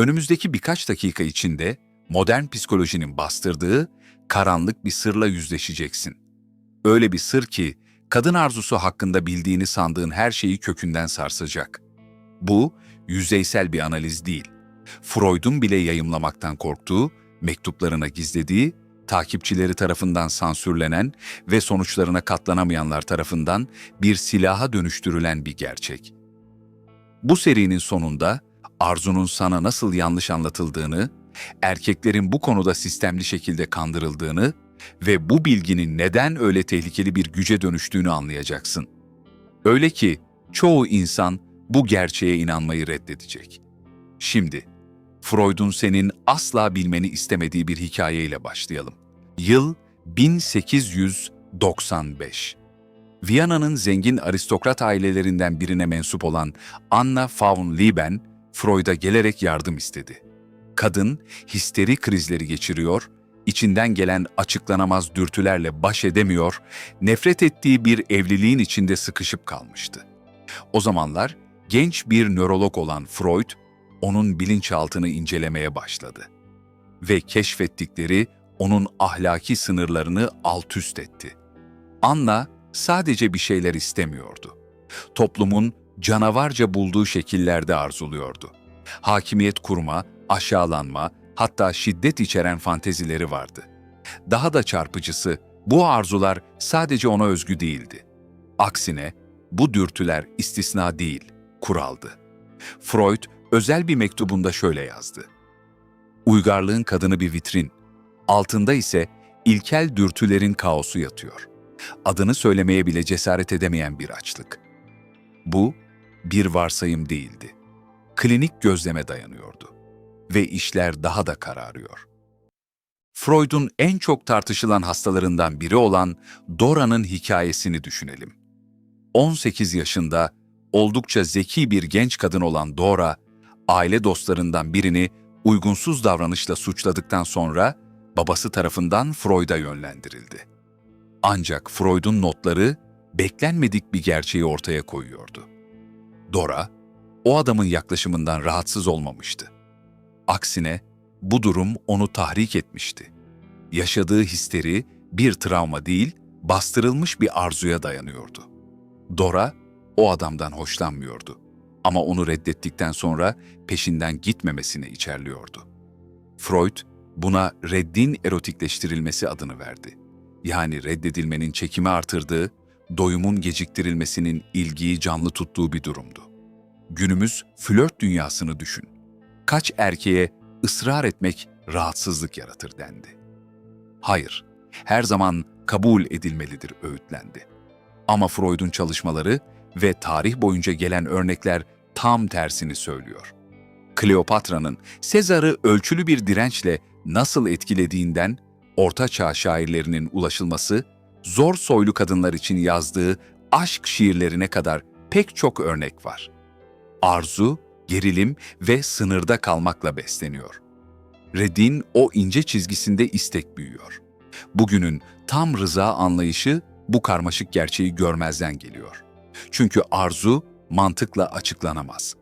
Önümüzdeki birkaç dakika içinde modern psikolojinin bastırdığı karanlık bir sırla yüzleşeceksin. Öyle bir sır ki kadın arzusu hakkında bildiğini sandığın her şeyi kökünden sarsacak. Bu yüzeysel bir analiz değil. Freud'un bile yayımlamaktan korktuğu, mektuplarına gizlediği, takipçileri tarafından sansürlenen ve sonuçlarına katlanamayanlar tarafından bir silaha dönüştürülen bir gerçek. Bu serinin sonunda arzunun sana nasıl yanlış anlatıldığını, erkeklerin bu konuda sistemli şekilde kandırıldığını ve bu bilginin neden öyle tehlikeli bir güce dönüştüğünü anlayacaksın. Öyle ki çoğu insan bu gerçeğe inanmayı reddedecek. Şimdi, Freud'un senin asla bilmeni istemediği bir hikayeyle başlayalım. Yıl 1895. Viyana'nın zengin aristokrat ailelerinden birine mensup olan Anna von Lieben, Freud'a gelerek yardım istedi. Kadın histeri krizleri geçiriyor, içinden gelen açıklanamaz dürtülerle baş edemiyor, nefret ettiği bir evliliğin içinde sıkışıp kalmıştı. O zamanlar genç bir nörolog olan Freud, onun bilinçaltını incelemeye başladı. Ve keşfettikleri onun ahlaki sınırlarını alt üst etti. Anna sadece bir şeyler istemiyordu. Toplumun canavarca bulduğu şekillerde arzuluyordu. Hakimiyet kurma, aşağılanma, hatta şiddet içeren fantezileri vardı. Daha da çarpıcısı, bu arzular sadece ona özgü değildi. Aksine bu dürtüler istisna değil, kuraldı. Freud özel bir mektubunda şöyle yazdı. Uygarlığın kadını bir vitrin, altında ise ilkel dürtülerin kaosu yatıyor. Adını söylemeye bile cesaret edemeyen bir açlık. Bu bir varsayım değildi. Klinik gözleme dayanıyordu ve işler daha da kararıyor. Freud'un en çok tartışılan hastalarından biri olan Dora'nın hikayesini düşünelim. 18 yaşında oldukça zeki bir genç kadın olan Dora, aile dostlarından birini uygunsuz davranışla suçladıktan sonra babası tarafından Freud'a yönlendirildi. Ancak Freud'un notları beklenmedik bir gerçeği ortaya koyuyordu. Dora, o adamın yaklaşımından rahatsız olmamıştı. Aksine bu durum onu tahrik etmişti. Yaşadığı histeri bir travma değil, bastırılmış bir arzuya dayanıyordu. Dora, o adamdan hoşlanmıyordu. Ama onu reddettikten sonra peşinden gitmemesini içerliyordu. Freud, buna reddin erotikleştirilmesi adını verdi. Yani reddedilmenin çekimi artırdığı, doyumun geciktirilmesinin ilgiyi canlı tuttuğu bir durumdu. Günümüz flört dünyasını düşün. Kaç erkeğe ısrar etmek rahatsızlık yaratır dendi. Hayır, her zaman kabul edilmelidir öğütlendi. Ama Freud'un çalışmaları ve tarih boyunca gelen örnekler tam tersini söylüyor. Kleopatra'nın Sezar'ı ölçülü bir dirençle nasıl etkilediğinden Orta Çağ şairlerinin ulaşılması, zor soylu kadınlar için yazdığı aşk şiirlerine kadar pek çok örnek var. Arzu, gerilim ve sınırda kalmakla besleniyor. Red'in o ince çizgisinde istek büyüyor. Bugünün tam rıza anlayışı bu karmaşık gerçeği görmezden geliyor. Çünkü arzu mantıkla açıklanamaz.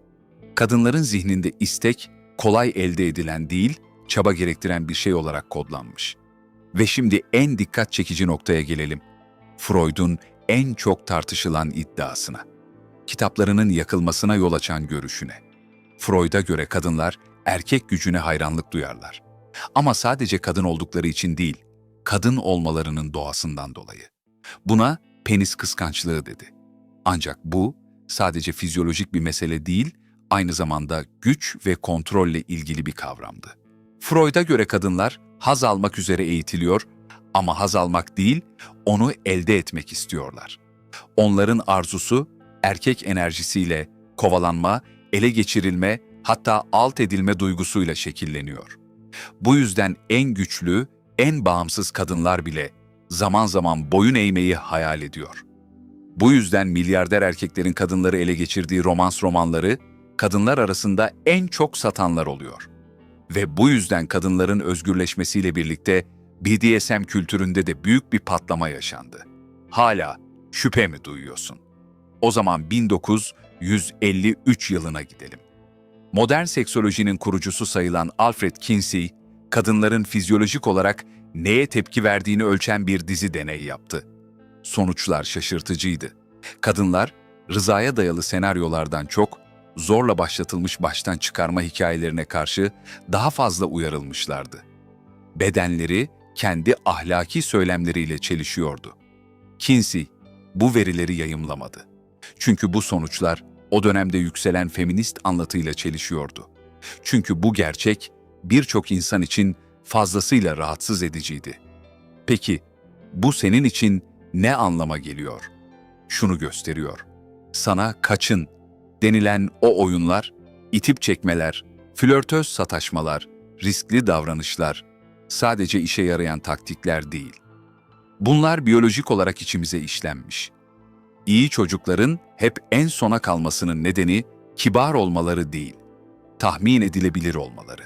Kadınların zihninde istek kolay elde edilen değil, çaba gerektiren bir şey olarak kodlanmış. Ve şimdi en dikkat çekici noktaya gelelim. Freud'un en çok tartışılan iddiasına. Kitaplarının yakılmasına yol açan görüşüne. Freud'a göre kadınlar erkek gücüne hayranlık duyarlar. Ama sadece kadın oldukları için değil, kadın olmalarının doğasından dolayı. Buna penis kıskançlığı dedi. Ancak bu sadece fizyolojik bir mesele değil, aynı zamanda güç ve kontrolle ilgili bir kavramdı. Freud'a göre kadınlar haz almak üzere eğitiliyor ama haz almak değil, onu elde etmek istiyorlar. Onların arzusu erkek enerjisiyle kovalanma, ele geçirilme, hatta alt edilme duygusuyla şekilleniyor. Bu yüzden en güçlü, en bağımsız kadınlar bile zaman zaman boyun eğmeyi hayal ediyor. Bu yüzden milyarder erkeklerin kadınları ele geçirdiği romans romanları kadınlar arasında en çok satanlar oluyor. Ve bu yüzden kadınların özgürleşmesiyle birlikte BDSM kültüründe de büyük bir patlama yaşandı. Hala şüphe mi duyuyorsun? O zaman 1953 yılına gidelim. Modern seksolojinin kurucusu sayılan Alfred Kinsey, kadınların fizyolojik olarak neye tepki verdiğini ölçen bir dizi deney yaptı. Sonuçlar şaşırtıcıydı. Kadınlar, rızaya dayalı senaryolardan çok, zorla başlatılmış baştan çıkarma hikayelerine karşı daha fazla uyarılmışlardı. Bedenleri kendi ahlaki söylemleriyle çelişiyordu. Kinsey bu verileri yayımlamadı. Çünkü bu sonuçlar o dönemde yükselen feminist anlatıyla çelişiyordu. Çünkü bu gerçek birçok insan için fazlasıyla rahatsız ediciydi. Peki bu senin için ne anlama geliyor? Şunu gösteriyor. Sana kaçın denilen o oyunlar, itip çekmeler, flörtöz sataşmalar, riskli davranışlar sadece işe yarayan taktikler değil. Bunlar biyolojik olarak içimize işlenmiş. İyi çocukların hep en sona kalmasının nedeni kibar olmaları değil, tahmin edilebilir olmaları.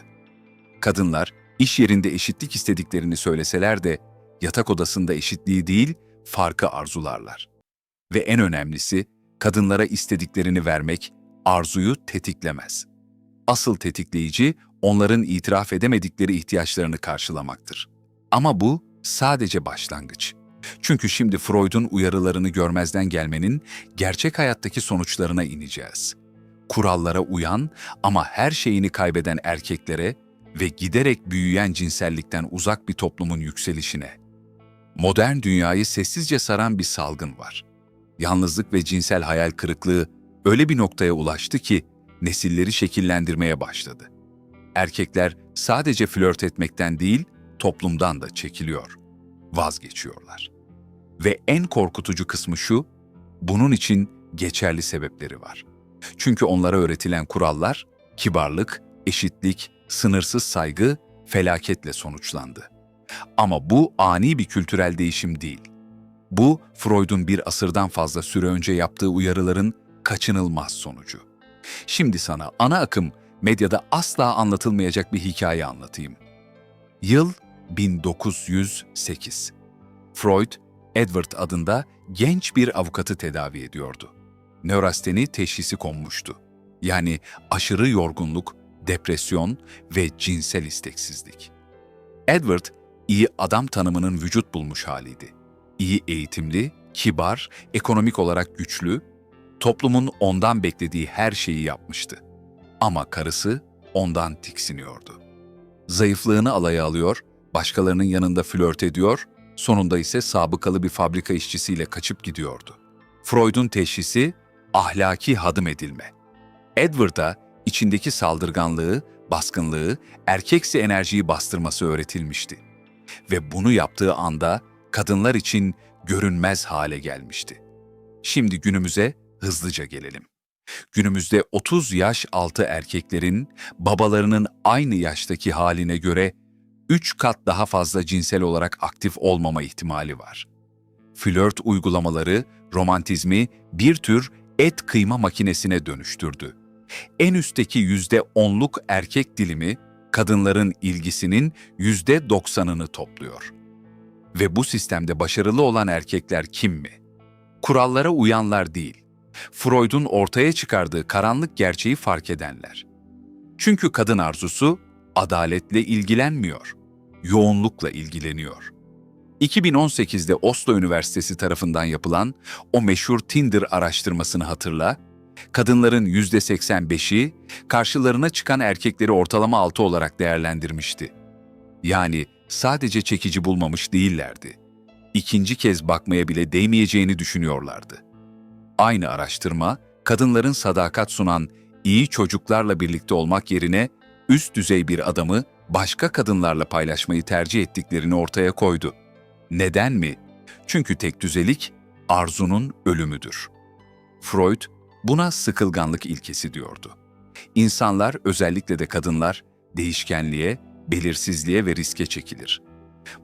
Kadınlar iş yerinde eşitlik istediklerini söyleseler de yatak odasında eşitliği değil, farkı arzularlar. Ve en önemlisi, kadınlara istediklerini vermek arzuyu tetiklemez. Asıl tetikleyici onların itiraf edemedikleri ihtiyaçlarını karşılamaktır. Ama bu sadece başlangıç. Çünkü şimdi Freud'un uyarılarını görmezden gelmenin gerçek hayattaki sonuçlarına ineceğiz. Kurallara uyan ama her şeyini kaybeden erkeklere ve giderek büyüyen cinsellikten uzak bir toplumun yükselişine. Modern dünyayı sessizce saran bir salgın var. Yalnızlık ve cinsel hayal kırıklığı öyle bir noktaya ulaştı ki nesilleri şekillendirmeye başladı. Erkekler sadece flört etmekten değil, toplumdan da çekiliyor, vazgeçiyorlar. Ve en korkutucu kısmı şu, bunun için geçerli sebepleri var. Çünkü onlara öğretilen kurallar, kibarlık, eşitlik, sınırsız saygı felaketle sonuçlandı. Ama bu ani bir kültürel değişim değil. Bu, Freud'un bir asırdan fazla süre önce yaptığı uyarıların kaçınılmaz sonucu. Şimdi sana ana akım medyada asla anlatılmayacak bir hikaye anlatayım. Yıl 1908. Freud, Edward adında genç bir avukatı tedavi ediyordu. Nörasteni teşhisi konmuştu. Yani aşırı yorgunluk, depresyon ve cinsel isteksizlik. Edward, iyi adam tanımının vücut bulmuş haliydi. İyi eğitimli, kibar, ekonomik olarak güçlü, toplumun ondan beklediği her şeyi yapmıştı. Ama karısı ondan tiksiniyordu. Zayıflığını alaya alıyor, başkalarının yanında flört ediyor, sonunda ise sabıkalı bir fabrika işçisiyle kaçıp gidiyordu. Freud'un teşhisi ahlaki hadım edilme. Edward'a içindeki saldırganlığı, baskınlığı, erkeksi enerjiyi bastırması öğretilmişti. Ve bunu yaptığı anda kadınlar için görünmez hale gelmişti. Şimdi günümüze hızlıca gelelim. Günümüzde 30 yaş altı erkeklerin babalarının aynı yaştaki haline göre 3 kat daha fazla cinsel olarak aktif olmama ihtimali var. Flört uygulamaları romantizmi bir tür et kıyma makinesine dönüştürdü. En üstteki yüzde onluk erkek dilimi kadınların ilgisinin yüzde doksanını topluyor. Ve bu sistemde başarılı olan erkekler kim mi? Kurallara uyanlar değil, Freud'un ortaya çıkardığı karanlık gerçeği fark edenler. Çünkü kadın arzusu adaletle ilgilenmiyor, yoğunlukla ilgileniyor. 2018'de Oslo Üniversitesi tarafından yapılan o meşhur Tinder araştırmasını hatırla, kadınların %85'i karşılarına çıkan erkekleri ortalama 6 olarak değerlendirmişti. Yani sadece çekici bulmamış değillerdi. İkinci kez bakmaya bile değmeyeceğini düşünüyorlardı. Aynı araştırma, kadınların sadakat sunan iyi çocuklarla birlikte olmak yerine üst düzey bir adamı başka kadınlarla paylaşmayı tercih ettiklerini ortaya koydu. Neden mi? Çünkü tek düzelik arzunun ölümüdür. Freud buna sıkılganlık ilkesi diyordu. İnsanlar, özellikle de kadınlar, değişkenliğe, belirsizliğe ve riske çekilir.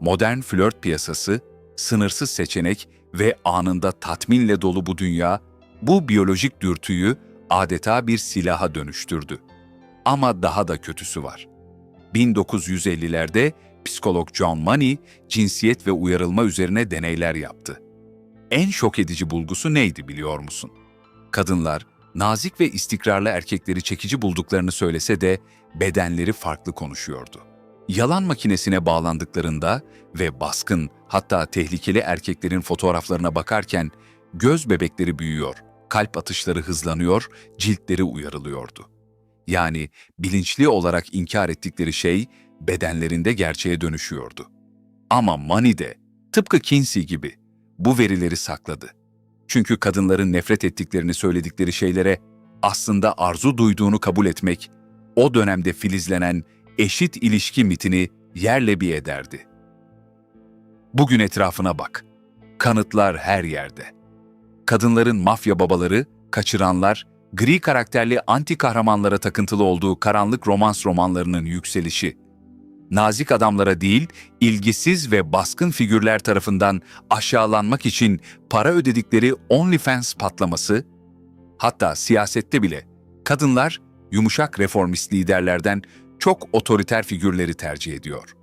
Modern flört piyasası, sınırsız seçenek ve anında tatminle dolu bu dünya, bu biyolojik dürtüyü adeta bir silaha dönüştürdü. Ama daha da kötüsü var. 1950'lerde psikolog John Money cinsiyet ve uyarılma üzerine deneyler yaptı. En şok edici bulgusu neydi biliyor musun? Kadınlar nazik ve istikrarlı erkekleri çekici bulduklarını söylese de bedenleri farklı konuşuyordu. Yalan makinesine bağlandıklarında ve baskın hatta tehlikeli erkeklerin fotoğraflarına bakarken göz bebekleri büyüyor, kalp atışları hızlanıyor, ciltleri uyarılıyordu. Yani bilinçli olarak inkar ettikleri şey bedenlerinde gerçeğe dönüşüyordu. Ama Mani de tıpkı Kinsey gibi bu verileri sakladı. Çünkü kadınların nefret ettiklerini söyledikleri şeylere aslında arzu duyduğunu kabul etmek, o dönemde filizlenen eşit ilişki mitini yerle bir ederdi. Bugün etrafına bak. Kanıtlar her yerde. Kadınların mafya babaları, kaçıranlar, gri karakterli anti kahramanlara takıntılı olduğu karanlık romans romanlarının yükselişi, nazik adamlara değil, ilgisiz ve baskın figürler tarafından aşağılanmak için para ödedikleri OnlyFans patlaması, hatta siyasette bile kadınlar yumuşak reformist liderlerden çok otoriter figürleri tercih ediyor.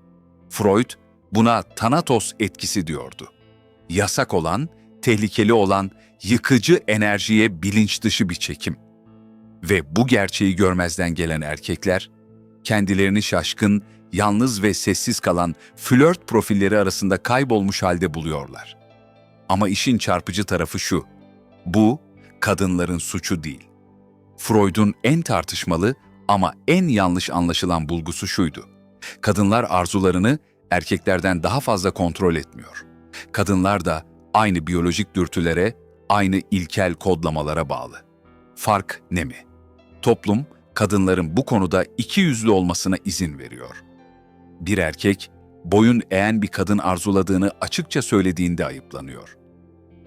Freud buna Thanatos etkisi diyordu. Yasak olan, tehlikeli olan, yıkıcı enerjiye bilinç dışı bir çekim. Ve bu gerçeği görmezden gelen erkekler, kendilerini şaşkın, yalnız ve sessiz kalan flört profilleri arasında kaybolmuş halde buluyorlar. Ama işin çarpıcı tarafı şu, bu kadınların suçu değil. Freud'un en tartışmalı ama en yanlış anlaşılan bulgusu şuydu. Kadınlar arzularını erkeklerden daha fazla kontrol etmiyor. Kadınlar da aynı biyolojik dürtülere, aynı ilkel kodlamalara bağlı. Fark ne mi? Toplum, kadınların bu konuda iki yüzlü olmasına izin veriyor. Bir erkek, boyun eğen bir kadın arzuladığını açıkça söylediğinde ayıplanıyor.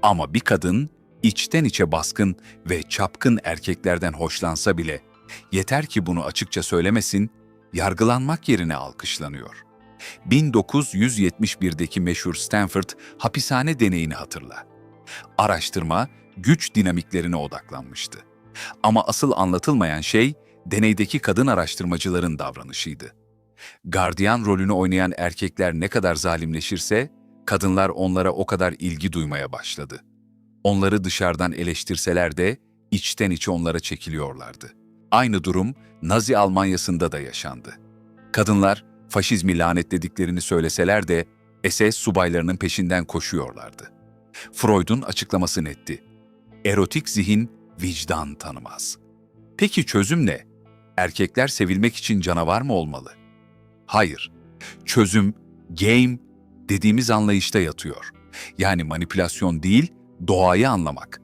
Ama bir kadın, içten içe baskın ve çapkın erkeklerden hoşlansa bile, yeter ki bunu açıkça söylemesin, yargılanmak yerine alkışlanıyor. 1971'deki meşhur Stanford hapishane deneyini hatırla. Araştırma, güç dinamiklerine odaklanmıştı. Ama asıl anlatılmayan şey, deneydeki kadın araştırmacıların davranışıydı. Gardiyan rolünü oynayan erkekler ne kadar zalimleşirse, kadınlar onlara o kadar ilgi duymaya başladı. Onları dışarıdan eleştirseler de içten içe onlara çekiliyorlardı. Aynı durum Nazi Almanyası'nda da yaşandı. Kadınlar faşizmi lanetlediklerini söyleseler de SS subaylarının peşinden koşuyorlardı. Freud'un açıklaması netti. Erotik zihin vicdan tanımaz. Peki çözüm ne? Erkekler sevilmek için canavar mı olmalı? Hayır. Çözüm, game dediğimiz anlayışta yatıyor. Yani manipülasyon değil, doğayı anlamak.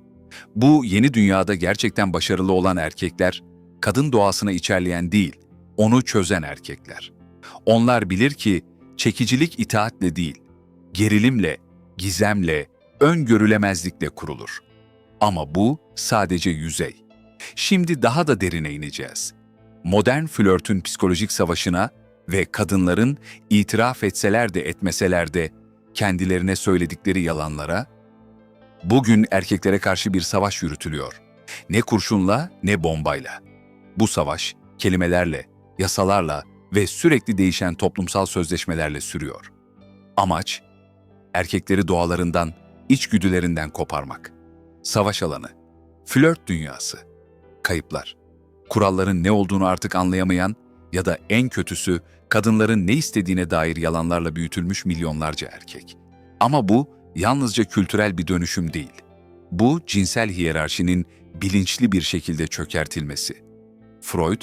Bu yeni dünyada gerçekten başarılı olan erkekler, kadın doğasını içerleyen değil, onu çözen erkekler. Onlar bilir ki çekicilik itaatle değil, gerilimle, gizemle, öngörülemezlikle kurulur. Ama bu sadece yüzey. Şimdi daha da derine ineceğiz. Modern flörtün psikolojik savaşına ve kadınların itiraf etseler de etmeseler de kendilerine söyledikleri yalanlara, bugün erkeklere karşı bir savaş yürütülüyor. Ne kurşunla ne bombayla. Bu savaş kelimelerle, yasalarla ve sürekli değişen toplumsal sözleşmelerle sürüyor. Amaç, erkekleri doğalarından, içgüdülerinden koparmak. Savaş alanı, flört dünyası, kayıplar, kuralların ne olduğunu artık anlayamayan ya da en kötüsü kadınların ne istediğine dair yalanlarla büyütülmüş milyonlarca erkek. Ama bu yalnızca kültürel bir dönüşüm değil. Bu cinsel hiyerarşinin bilinçli bir şekilde çökertilmesi. Freud,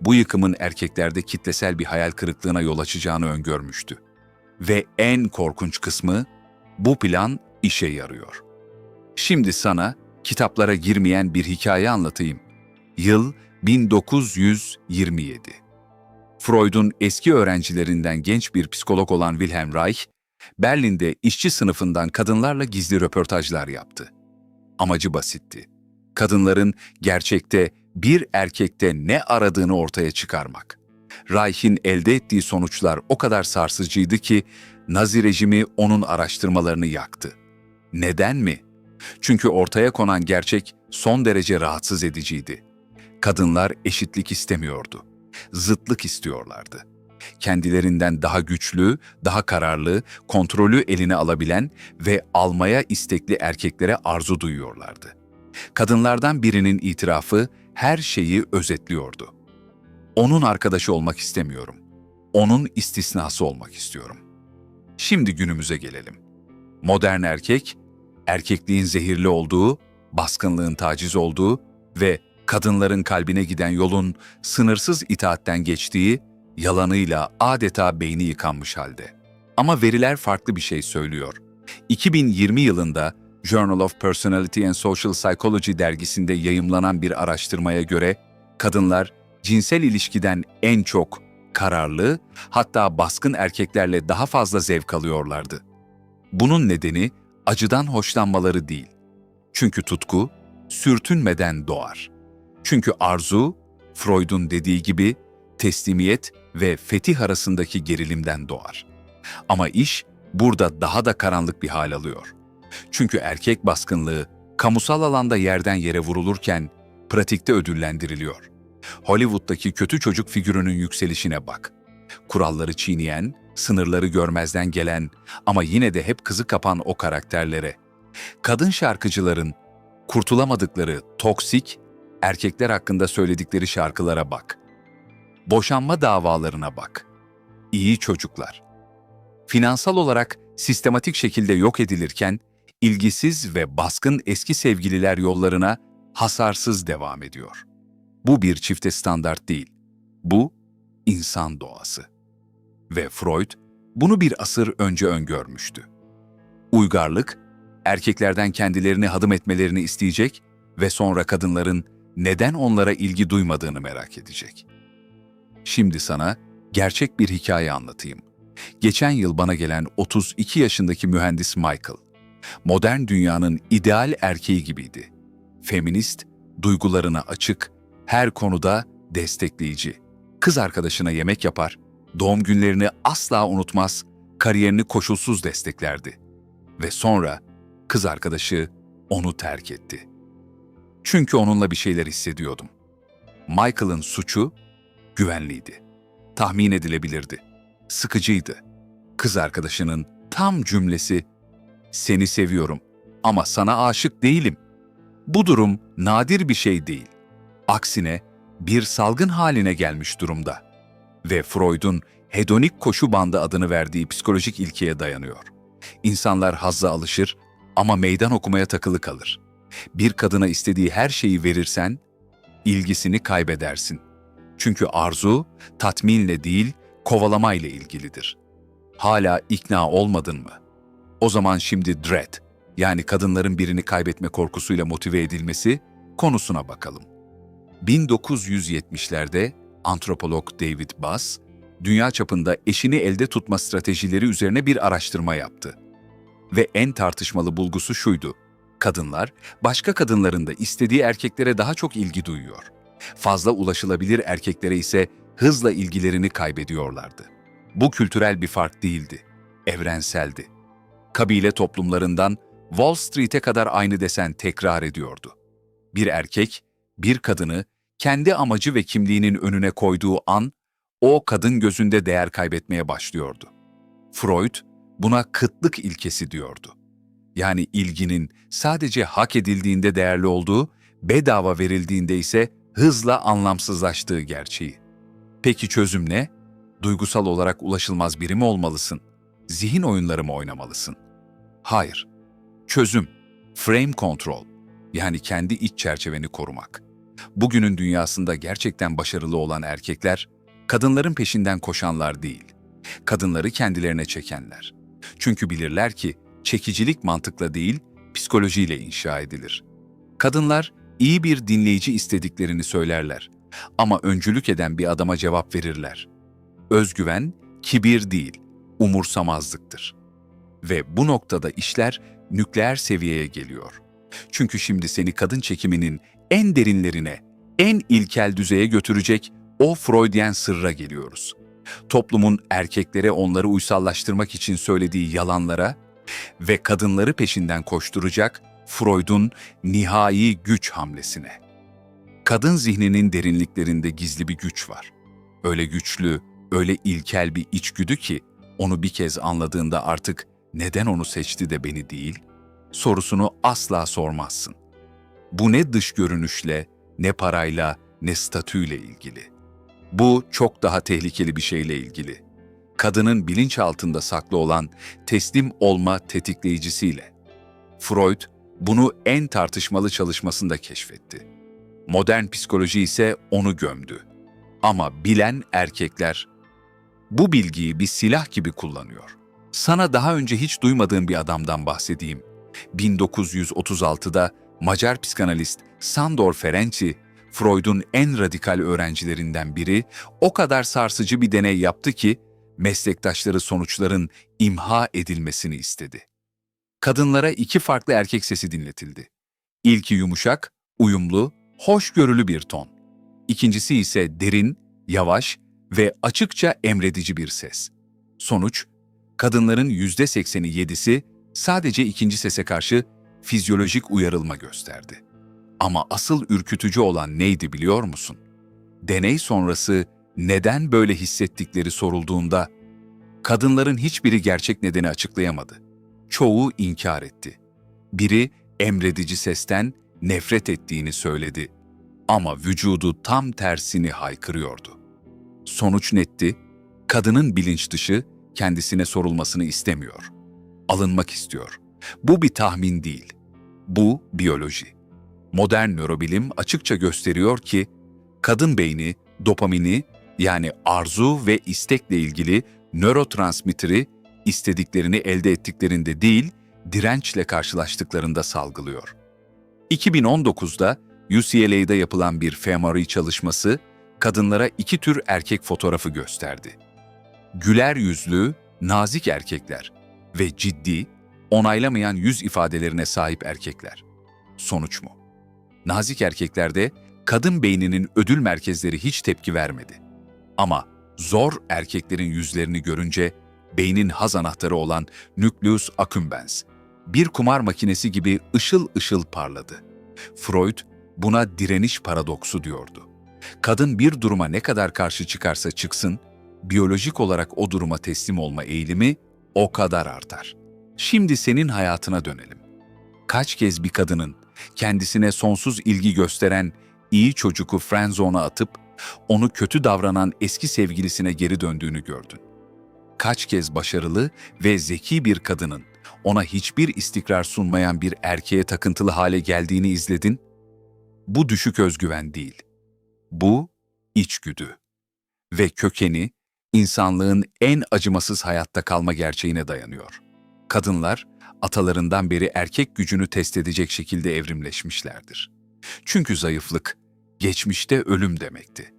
bu yıkımın erkeklerde kitlesel bir hayal kırıklığına yol açacağını öngörmüştü. Ve en korkunç kısmı, bu plan işe yarıyor. Şimdi sana kitaplara girmeyen bir hikaye anlatayım. Yıl 1927. Freud'un eski öğrencilerinden genç bir psikolog olan Wilhelm Reich, Berlin'de işçi sınıfından kadınlarla gizli röportajlar yaptı. Amacı basitti. Kadınların gerçekte bir erkekte ne aradığını ortaya çıkarmak. Reich'in elde ettiği sonuçlar o kadar sarsıcıydı ki Nazi rejimi onun araştırmalarını yaktı. Neden mi? Çünkü ortaya konan gerçek son derece rahatsız ediciydi. Kadınlar eşitlik istemiyordu. Zıtlık istiyorlardı. Kendilerinden daha güçlü, daha kararlı, kontrolü eline alabilen ve almaya istekli erkeklere arzu duyuyorlardı. Kadınlardan birinin itirafı her şeyi özetliyordu. Onun arkadaşı olmak istemiyorum. Onun istisnası olmak istiyorum. Şimdi günümüze gelelim. Modern erkek, erkekliğin zehirli olduğu, baskınlığın taciz olduğu ve kadınların kalbine giden yolun sınırsız itaatten geçtiği, yalanıyla adeta beyni yıkanmış halde. Ama veriler farklı bir şey söylüyor. 2020 yılında Journal of Personality and Social Psychology dergisinde yayımlanan bir araştırmaya göre kadınlar cinsel ilişkiden en çok kararlı, hatta baskın erkeklerle daha fazla zevk alıyorlardı. Bunun nedeni acıdan hoşlanmaları değil. Çünkü tutku sürtünmeden doğar. Çünkü arzu, Freud'un dediği gibi teslimiyet ve fetih arasındaki gerilimden doğar. Ama iş burada daha da karanlık bir hal alıyor. Çünkü erkek baskınlığı kamusal alanda yerden yere vurulurken pratikte ödüllendiriliyor. Hollywood'daki kötü çocuk figürünün yükselişine bak. Kuralları çiğneyen, sınırları görmezden gelen ama yine de hep kızı kapan o karakterlere. Kadın şarkıcıların kurtulamadıkları toksik, erkekler hakkında söyledikleri şarkılara bak. Boşanma davalarına bak. İyi çocuklar. Finansal olarak sistematik şekilde yok edilirken, ilgisiz ve baskın eski sevgililer yollarına hasarsız devam ediyor. Bu bir çifte standart değil. Bu insan doğası. Ve Freud bunu bir asır önce öngörmüştü. Uygarlık, erkeklerden kendilerini hadım etmelerini isteyecek ve sonra kadınların neden onlara ilgi duymadığını merak edecek. Şimdi sana gerçek bir hikaye anlatayım. Geçen yıl bana gelen 32 yaşındaki mühendis Michael, modern dünyanın ideal erkeği gibiydi. Feminist, duygularına açık, her konuda destekleyici. Kız arkadaşına yemek yapar, doğum günlerini asla unutmaz, kariyerini koşulsuz desteklerdi. Ve sonra kız arkadaşı onu terk etti. Çünkü onunla bir şeyler hissediyordum. Michael'ın suçu güvenliydi. Tahmin edilebilirdi. Sıkıcıydı. Kız arkadaşının tam cümlesi "Seni seviyorum ama sana aşık değilim." Bu durum nadir bir şey değil. Aksine bir salgın haline gelmiş durumda ve Freud'un hedonik koşu bandı adını verdiği psikolojik ilkeye dayanıyor. İnsanlar hazza alışır ama meydan okumaya takılı kalır. Bir kadına istediği her şeyi verirsen, ilgisini kaybedersin. Çünkü arzu, tatminle değil, kovalamayla ilgilidir. Hala ikna olmadın mı? O zaman şimdi dread, yani kadınların birini kaybetme korkusuyla motive edilmesi konusuna bakalım. 1970'lerde antropolog David Bass, dünya çapında eşini elde tutma stratejileri üzerine bir araştırma yaptı. Ve en tartışmalı bulgusu şuydu. Kadınlar, başka kadınların da istediği erkeklere daha çok ilgi duyuyor. Fazla ulaşılabilir erkeklere ise hızla ilgilerini kaybediyorlardı. Bu kültürel bir fark değildi, evrenseldi. Kabile toplumlarından Wall Street'e kadar aynı desen tekrar ediyordu. Bir erkek, bir kadını kendi amacı ve kimliğinin önüne koyduğu an, o kadın gözünde değer kaybetmeye başlıyordu. Freud buna kıtlık ilkesi diyordu. Yani ilginin sadece hak edildiğinde değerli olduğu, bedava verildiğinde ise hızla anlamsızlaştığı gerçeği. Peki çözüm ne? Duygusal olarak ulaşılmaz biri mi olmalısın? Zihin oyunları mı oynamalısın? Hayır. Çözüm, frame control, yani kendi iç çerçeveni korumak. Bugünün dünyasında gerçekten başarılı olan erkekler, kadınların peşinden koşanlar değil, kadınları kendilerine çekenler. Çünkü bilirler ki çekicilik mantıkla değil, psikolojiyle inşa edilir. Kadınlar iyi bir dinleyici istediklerini söylerler ama öncülük eden bir adama cevap verirler. Özgüven, kibir değil, umursamazlıktır. Ve bu noktada işler nükleer seviyeye geliyor. Çünkü şimdi seni kadın çekiminin en derinlerine, en ilkel düzeye götürecek o Freudian sırra geliyoruz. Toplumun erkeklere onları uysallaştırmak için söylediği yalanlara ve kadınları peşinden koşturacak Freud'un nihai güç hamlesine. Kadın zihninin derinliklerinde gizli bir güç var. Öyle güçlü, öyle ilkel bir içgüdü ki onu bir kez anladığında artık neden onu seçti de beni değil sorusunu asla sormazsın. Bu ne dış görünüşle, ne parayla, ne statüyle ilgili. Bu çok daha tehlikeli bir şeyle ilgili. Kadının bilinçaltında saklı olan teslim olma tetikleyicisiyle. Freud bunu en tartışmalı çalışmasında keşfetti. Modern psikoloji ise onu gömdü. Ama bilen erkekler bu bilgiyi bir silah gibi kullanıyor. Sana daha önce hiç duymadığım bir adamdan bahsedeyim. 1936'da Macar psikanalist Sandor Ferenczi, Freud'un en radikal öğrencilerinden biri, o kadar sarsıcı bir deney yaptı ki meslektaşları sonuçların imha edilmesini istedi. Kadınlara iki farklı erkek sesi dinletildi. İlki yumuşak, uyumlu, hoşgörülü bir ton. İkincisi ise derin, yavaş ve açıkça emredici bir ses. Sonuç, kadınların yüzde 87'si sadece ikinci sese karşı fizyolojik uyarılma gösterdi. Ama asıl ürkütücü olan neydi biliyor musun? Deney sonrası neden böyle hissettikleri sorulduğunda kadınların hiçbiri gerçek nedeni açıklayamadı. Çoğu inkar etti. Biri emredici sesten nefret ettiğini söyledi ama vücudu tam tersini haykırıyordu. Sonuç netti, kadının bilinç dışı kendisine sorulmasını istemiyor. Alınmak istiyor. Bu bir tahmin değil. Bu biyoloji. Modern nörobilim açıkça gösteriyor ki kadın beyni dopamini yani arzu ve istekle ilgili nörotransmitteri istediklerini elde ettiklerinde değil, dirençle karşılaştıklarında salgılıyor. 2019'da UCLA'da yapılan bir fMRI çalışması kadınlara iki tür erkek fotoğrafı gösterdi. Güler yüzlü, nazik erkekler ve ciddi, onaylamayan yüz ifadelerine sahip erkekler. Sonuç mu? Nazik erkeklerde kadın beyninin ödül merkezleri hiç tepki vermedi. Ama zor erkeklerin yüzlerini görünce beynin haz anahtarı olan nucleus accumbens bir kumar makinesi gibi ışıl ışıl parladı. Freud buna direniş paradoksu diyordu. Kadın bir duruma ne kadar karşı çıkarsa çıksın, biyolojik olarak o duruma teslim olma eğilimi o kadar artar. Şimdi senin hayatına dönelim. Kaç kez bir kadının kendisine sonsuz ilgi gösteren iyi çocuğu friendzone'a atıp onu kötü davranan eski sevgilisine geri döndüğünü gördün. Kaç kez başarılı ve zeki bir kadının ona hiçbir istikrar sunmayan bir erkeğe takıntılı hale geldiğini izledin? Bu düşük özgüven değil. Bu içgüdü. Ve kökeni insanlığın en acımasız hayatta kalma gerçeğine dayanıyor. Kadınlar atalarından beri erkek gücünü test edecek şekilde evrimleşmişlerdir. Çünkü zayıflık geçmişte ölüm demekti.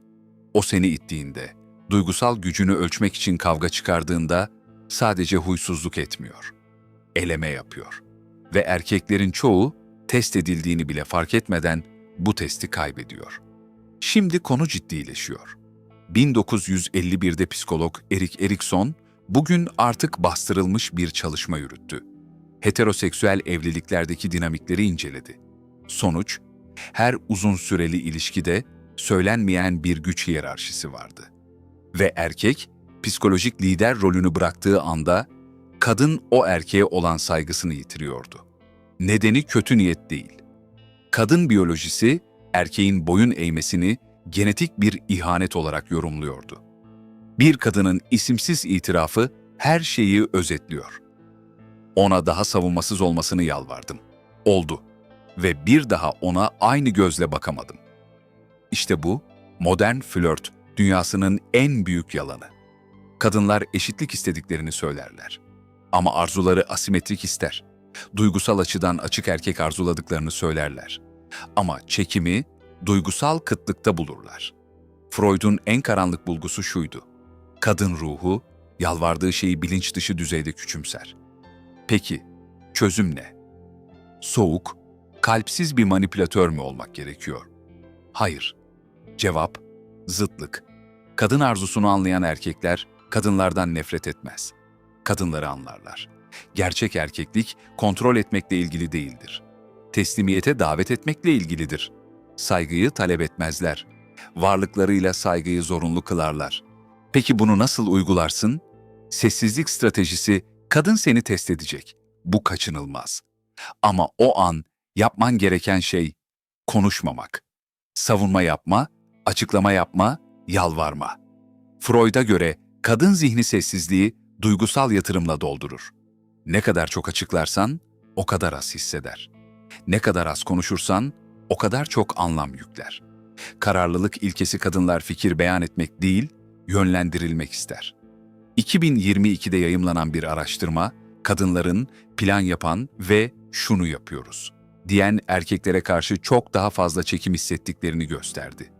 O seni ittiğinde, duygusal gücünü ölçmek için kavga çıkardığında sadece huysuzluk etmiyor. Eleme yapıyor. Ve erkeklerin çoğu test edildiğini bile fark etmeden bu testi kaybediyor. Şimdi konu ciddileşiyor. 1951'de psikolog Erik Erikson bugün artık bastırılmış bir çalışma yürüttü. Heteroseksüel evliliklerdeki dinamikleri inceledi. Sonuç, her uzun süreli ilişkide söylenmeyen bir güç hiyerarşisi vardı. Ve erkek, psikolojik lider rolünü bıraktığı anda kadın o erkeğe olan saygısını yitiriyordu. Nedeni kötü niyet değil. Kadın biyolojisi erkeğin boyun eğmesini genetik bir ihanet olarak yorumluyordu. Bir kadının isimsiz itirafı her şeyi özetliyor. Ona daha savunmasız olmasını yalvardım. Oldu ve bir daha ona aynı gözle bakamadım. İşte bu modern flört dünyasının en büyük yalanı. Kadınlar eşitlik istediklerini söylerler. Ama arzuları asimetrik ister. Duygusal açıdan açık erkek arzuladıklarını söylerler. Ama çekimi duygusal kıtlıkta bulurlar. Freud'un en karanlık bulgusu şuydu. Kadın ruhu yalvardığı şeyi bilinç dışı düzeyde küçümser. Peki çözüm ne? Soğuk, kalpsiz bir manipülatör mü olmak gerekiyor? Hayır. Cevap, zıtlık. Kadın arzusunu anlayan erkekler kadınlardan nefret etmez. Kadınları anlarlar. Gerçek erkeklik kontrol etmekle ilgili değildir. Teslimiyete davet etmekle ilgilidir. Saygıyı talep etmezler. Varlıklarıyla saygıyı zorunlu kılarlar. Peki bunu nasıl uygularsın? Sessizlik stratejisi kadın seni test edecek. Bu kaçınılmaz. Ama o an yapman gereken şey konuşmamak. Savunma yapma, açıklama yapma, yalvarma. Freud'a göre kadın zihni sessizliği duygusal yatırımla doldurur. Ne kadar çok açıklarsan o kadar az hisseder. Ne kadar az konuşursan o kadar çok anlam yükler. Kararlılık ilkesi kadınlar fikir beyan etmek değil, yönlendirilmek ister. 2022'de yayımlanan bir araştırma, kadınların plan yapan ve şunu yapıyoruz diyen erkeklere karşı çok daha fazla çekim hissettiklerini gösterdi.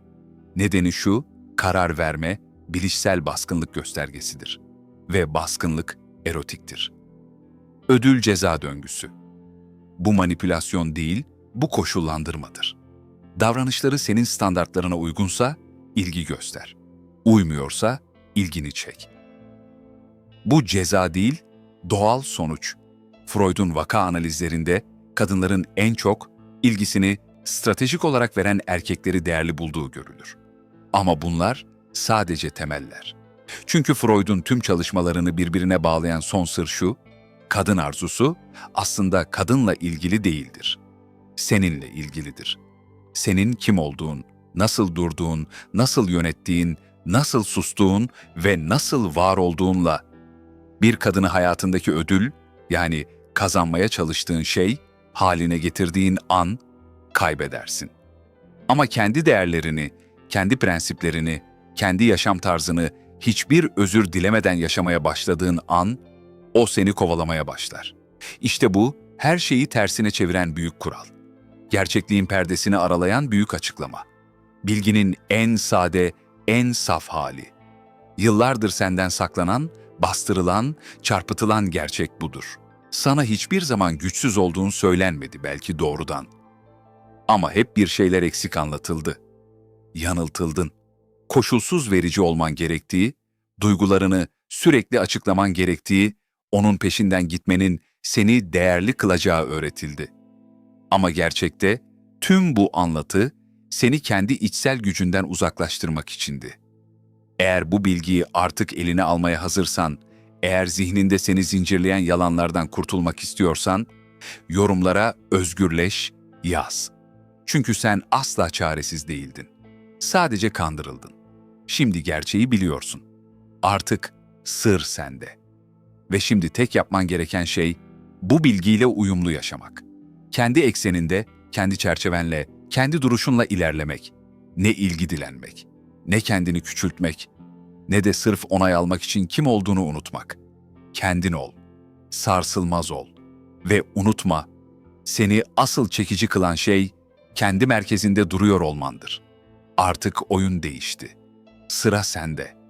Nedeni şu, karar verme, bilişsel baskınlık göstergesidir. Ve baskınlık erotiktir. Ödül ceza döngüsü. Bu manipülasyon değil, bu koşullandırmadır. Davranışları senin standartlarına uygunsa ilgi göster. Uymuyorsa ilgini çek. Bu ceza değil, doğal sonuç. Freud'un vaka analizlerinde kadınların en çok ilgisini stratejik olarak veren erkekleri değerli bulduğu görülür. Ama bunlar sadece temeller. Çünkü Freud'un tüm çalışmalarını birbirine bağlayan son sır şu, kadın arzusu aslında kadınla ilgili değildir. Seninle ilgilidir. Senin kim olduğun, nasıl durduğun, nasıl yönettiğin, nasıl sustuğun ve nasıl var olduğunla bir kadını hayatındaki ödül, yani kazanmaya çalıştığın şey, haline getirdiğin an kaybedersin. Ama kendi değerlerini, kendi prensiplerini, kendi yaşam tarzını hiçbir özür dilemeden yaşamaya başladığın an, o seni kovalamaya başlar. İşte bu, her şeyi tersine çeviren büyük kural. Gerçekliğin perdesini aralayan büyük açıklama. Bilginin en sade, en saf hali. Yıllardır senden saklanan, bastırılan, çarpıtılan gerçek budur. Sana hiçbir zaman güçsüz olduğun söylenmedi belki doğrudan. Ama hep bir şeyler eksik anlatıldı. Yanıltıldın. Koşulsuz verici olman gerektiği, duygularını sürekli açıklaman gerektiği, onun peşinden gitmenin seni değerli kılacağı öğretildi. Ama gerçekte tüm bu anlatı seni kendi içsel gücünden uzaklaştırmak içindi. Eğer bu bilgiyi artık eline almaya hazırsan, eğer zihninde seni zincirleyen yalanlardan kurtulmak istiyorsan, yorumlara özgürleş, yaz. Çünkü sen asla çaresiz değildin. Sadece kandırıldın. Şimdi gerçeği biliyorsun. Artık sır sende. Ve şimdi tek yapman gereken şey bu bilgiyle uyumlu yaşamak. Kendi ekseninde, kendi çerçevenle, kendi duruşunla ilerlemek. Ne ilgi dilenmek, ne kendini küçültmek, ne de sırf onay almak için kim olduğunu unutmak. Kendin ol, sarsılmaz ol ve unutma, seni asıl çekici kılan şey kendi merkezinde duruyor olmandır. Artık oyun değişti. Sıra sende.